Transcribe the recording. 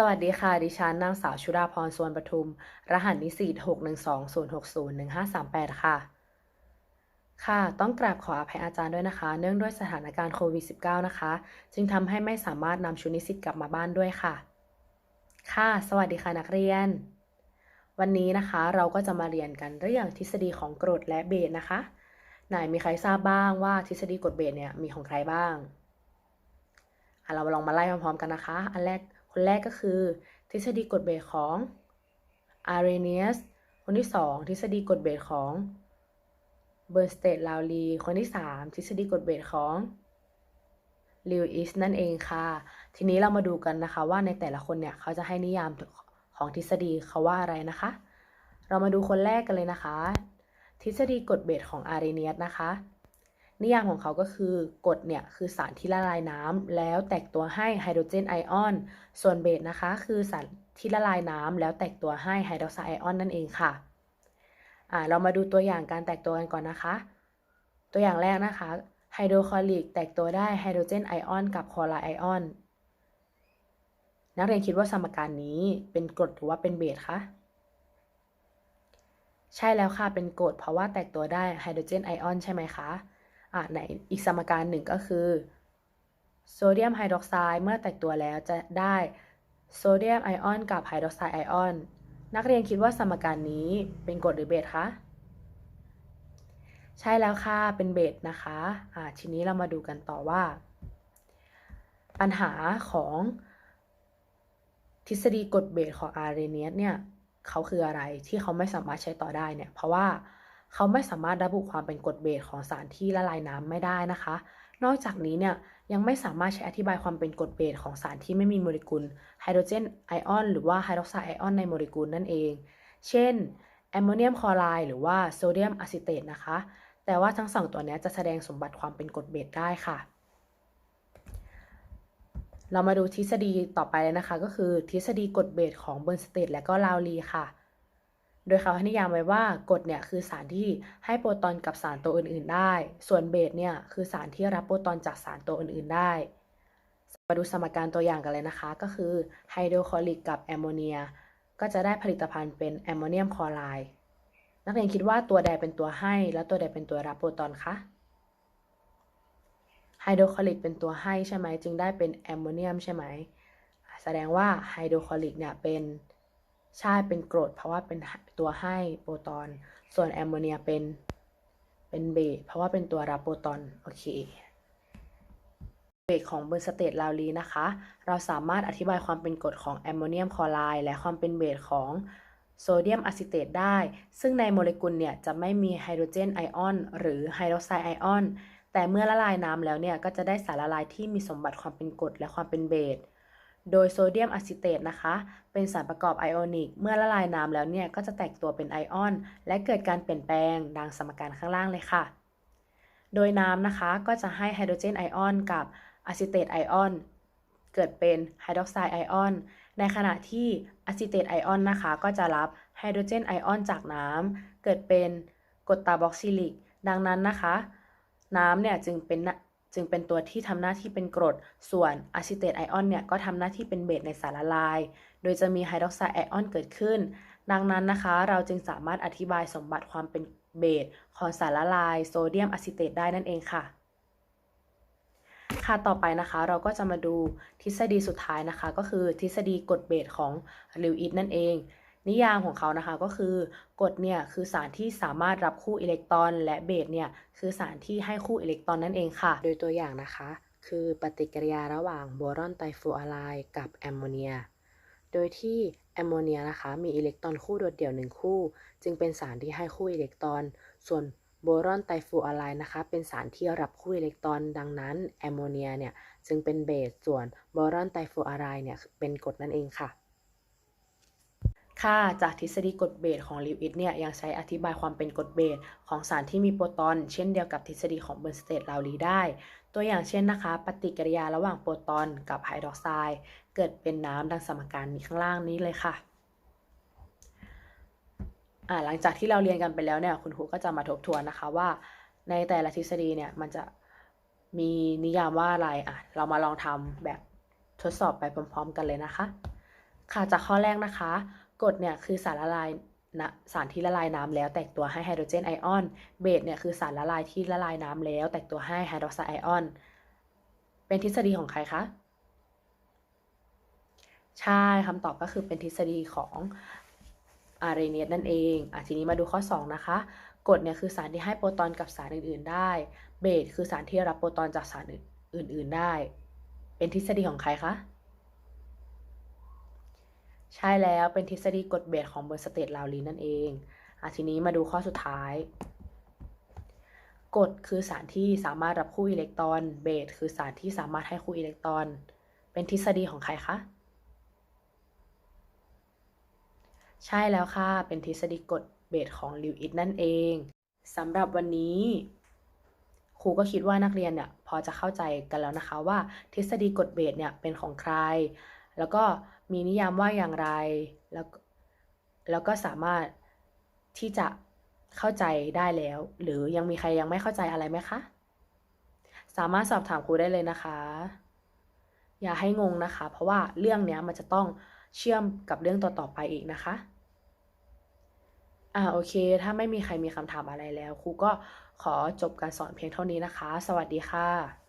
สวัสดีค่ะ ดิฉันนางสาวชุดาพรสวนปทุม รหัสนิสิต612-060-1538 ค่ะ ค่ะ ต้องกราบขออภัยอาจารย์ด้วยนะคะ เนื่องด้วยสถานการณ์โควิด -19 นะคะ จึงทำให้ไม่สามารถนำชุดนิสิตกลับมาบ้านด้วยค่ะ ค่ะ สวัสดีค่ะนักเรียน วันนี้นะคะเราก็จะมาเรียนกันเรื่องทฤษฎีของกรดและเบสนะคะ ไหนมีใครทราบบ้างว่าทฤษฎีกรดเบสเนี่ยมีของใครบ้างเราลองมาไล่พร้อมๆกันนะคะ อันแรก คนแรกก็คือ ทฤษฎีกรดเบสของอาร์เรเนียสคนที่ 2 ทฤษฎีกรดเบสของเบอร์สเตดลาวลีคนที่ 3 ทฤษฎีกรดเบสของลิวอิสนั่นเองค่ะ ทีนี้เรามาดูกันนะคะว่าในแต่ละคนเนี่ย เขาจะให้นิยามของทฤษฎีเขาว่าอะไรนะคะ เรามาดูคนแรกกันเลยนะคะ ทฤษฎีกรดเบสของอาร์เรเนียสนะคะ นิยามของเขาก็คือกรดเนี่ยคือสารที่ละลายน้ำแล้วแตกตัวให้ไฮโดรเจนไอออน ส่วนเบสนะคะ คือสารที่ละลายน้ำแล้วแตกตัวให้ไฮดรอกไซไอออนนั่นเองค่ะอ่าเรามาดูตัวอย่างการแตกตัวกันก่อนนะคะ ตัวอย่างแรกนะคะไฮโดรคลอริกแตกตัวได้ไฮโดรเจนไอออนกับคลอไรด์ไอออนนักเรียนคิดว่าสมการนี้เป็นกรดหรือว่าเป็นเบสคะใช่แล้วค่ะเป็นกรดเพราะว่าแตกตัวได้ไฮโดรเจนไอออนใช่ไหมคะ อะไหนอีกสมการหนึ่งก็คือโซเดียมไฮดรอกไซด์เมื่อแตกตัวแล้วจะได้โซเดียมไอออนกับไฮดรอกไซด์ไอออนนักเรียนคิดว่าสมการนี้เป็นกรดหรือเบสคะใช่แล้วค่ะ เป็นเบสนะคะอ่าทีนี้เรามาดูกันต่อว่า ปัญหาของทฤษฎีกรดเบสของอาร์เรเนียสเนี่ยเขาคืออะไรที่เขาไม่สามารถใช้ต่อได้เนี่ย เพราะว่า เขาไม่สามารถระบุความเป็นกรดเบสของสารที่ละลายน้ำไม่ได้นะคะ นอกจากนี้เนี่ยยังไม่สามารถใช้อธิบายความเป็นกรดเบสของสารที่ไม่มีโมเลกุลไฮโดรเจนไอออนหรือว่าไฮดรอกไซด์ไอออนในโมเลกุลนั่นเอง เช่นแอมโมเนียมคลอไรด์หรือว่าโซเดียมอะซิเตตนะคะ แต่ว่าทั้งสองตัวนี้จะแสดงสมบัติความเป็นกรดเบสได้ค่ะเรามาดูทฤษฎีต่อไปเลยนะคะ ก็คือทฤษฎีกรดเบสของเบอร์นสเตทและก็ลาวลีค่ะ โดยเขาให้นิยามไว้ว่ากรดเนี่ยคือสารที่ให้โปรตอนกับสารตัวอื่นๆ ได้ ส่วนเบสเนี่ยคือสารที่รับโปรตอนจากสารตัวอื่นๆ ได้ มาดูสมการตัวอย่างกันเลยนะคะ ก็คือไฮโดรคลอริกกับแอมโมเนีย ก็จะได้ผลิตภัณฑ์เป็นแอมโมเนียมคลอไรด์ นักเรียนคิดว่าตัวใดเป็นตัวให้ แล้วตัวใดเป็นตัวรับโปรตอนคะ ไฮโดรคลอริกเป็นตัวให้ใช่ไหม จึงได้เป็นแอมโมเนียมใช่ไหม แสดงว่าไฮโดรคลอริกเนี่ยเป็น ใช่เป็นกรดเพราะว่าเป็นตัวให้โปรตอน ส่วนแอมโมเนียเป็นเป็นเบสเพราะว่าเป็นตัวรับโปรตอน โอเคเบสของเบอร์สเตทลาวลีนะคะ เราสามารถอธิบายความเป็นกรดของแอมโมเนียมคลอไรด์และความเป็นเบสของโซเดียมอะซิเตตได้ ซึ่งในโมเลกุลเนี่ยจะไม่มีไฮโดรเจนไอออนหรือไฮดรอกไซด์ไอออน แต่เมื่อละลายน้ำแล้วเนี่ยก็จะได้สารละลายที่มีสมบัติความเป็นกรดและความเป็นเบส โดยโซเดียมอะซิเตตนะคะ เป็นสารประกอบไอออนิก เมื่อละลายน้ำแล้วเนี่ยก็จะแตกตัวเป็นไอออน และเกิดการเปลี่ยนแปลงดังสมการข้างล่างเลยค่ะ โดยน้ำนะคะก็จะให้ไฮโดรเจนไอออนกับอะซิเตตไอออนเกิดเป็นไฮดรอกไซด์ไอออน ในขณะที่อะซิเตตไอออนนะคะ ก็จะรับไฮโดรเจนไอออนจากน้ำเกิดเป็นกรดตาบอกซิลิก ดังนั้นนะคะ น้ำเนี่ยจึงเป็น จึงเป็นตัวที่ทำหน้าที่เป็นกรด ส่วนอะซิเตตไอออนเนี่ยก็ทำหน้าที่เป็นเบสในสารละลาย โดยจะมีไฮดรอกไซด์ไอออนเกิดขึ้น ดังนั้นนะคะ เราจึงสามารถอธิบายสมบัติความเป็นเบสของสารละลายโซเดียมอะซิเตตได้นั่นเองค่ะ ค่ะต่อไปนะคะเราก็จะมาดูทฤษฎีสุดท้ายนะคะ ก็คือทฤษฎีกรดเบสของลิวอิสนั่นเอง นิยามของเขานะคะก็คือกรดเนี่ยคือสารที่สามารถรับคู่อิเล็กตรอนและเบสเนี่ยคือสารที่ให้คู่อิเล็กตรอนนั่นเองค่ะ โดยตัวอย่างนะคะ คือปฏิกิริยาระหว่างโบรอนไตรฟลูอไรด์กับแอมโมเนีย โดยที่แอมโมเนียนะคะมีอิเล็กตรอนคู่โดดเดี่ยวหนึ่งคู่ จึงเป็นสารที่ให้คู่อิเล็กตรอน ส่วนโบรอนไตรฟลูอไรด์นะคะเป็นสารที่รับคู่อิเล็กตรอน ดังนั้นแอมโมเนียเนี่ยจึงเป็นเบสส่วนโบรอนไตรฟลูอไรด์เนี่ยเป็นกรดนั่นเองค่ะ ค่ะจากทฤษฎีกรดเบสของลิวอิสเนี่ยยังใช้อธิบายความเป็นกรดเบสของสารที่มีโปรตอน เช่นเดียวกับทฤษฎีของเบอร์นสเตทลาวลีได้ ตัวอย่างเช่นนะคะ ปฏิกิริยาระหว่างโปรตอนกับไฮดรอกไซด์เกิดเป็นน้ำดังสมการนี้ข้างล่างนี้เลยค่ะหลังจากที่เราเรียนกันไปแล้วเนี่ยคุณครูก็จะมาทบทวนนะคะว่า ในแต่ละทฤษฎีเนี่ยมันจะมีนิยามว่าอะไรอะเรามาลองทำแบบทดสอบไปพร้อม ๆ กันเลยนะคะ ค่ะจากข้อแรกนะคะ กรดเนี่ยคือสารละลายนะสารที่ละลายน้ำแล้วแตกตัวให้ไฮโดรเจนไอออน เบสเนี่ยคือสารละลายที่ละลายน้ำแล้วแตกตัวให้ไฮดรอกไซด์ไอออน เป็นทฤษฎีของใครคะ ใช่คำตอบก็คือเป็นทฤษฎีของอาเรเนียสนั่นเองอะทีนี้มาดูข้อ 2 นะคะกรดเนี่ยคือสารที่ให้โปรตอนกับสารอื่น ๆ ได้ เบสคือสารที่รับโปรตอนจากสารอื่น ๆ ได้ เป็นทฤษฎีของใครคะ ใช่แล้วเป็นทฤษฎีกฎเบสของเบอร์สเตทลาวลีนั่นเองอะทีนี้มาดูข้อสุดท้ายกรดคือสารที่สามารถรับคู่อิเล็กตรอนเบสคือสารที่สามารถให้คู่อิเล็กตรอน เป็นทฤษฎีของใครคะใช่แล้วค่ะ เป็นทฤษฎีกฎเบสของลิวอิสนั่นเองสำหรับวันนี้ ครูก็คิดว่านักเรียนเนี่ยพอจะเข้าใจกันแล้วนะคะว่าทฤษฎีกฎเบสเนี่ยเป็นของใคร แล้วก็ มีนิยามว่าอย่างไร แล้วแล้วก็สามารถที่จะเข้าใจได้แล้ว หรือยังมีใครยังไม่เข้าใจอะไรไหมคะ สามารถสอบถามครูได้เลยนะคะ อย่าให้งงนะคะ เพราะว่าเรื่องเนี้ยมันจะต้องเชื่อมกับเรื่องต่อๆไปอีกนะคะอ่าโอเค ถ้าไม่มีใครมีคำถามอะไรแล้ว ครูก็ขอจบการสอนเพียงเท่านี้นะคะ สวัสดีค่ะ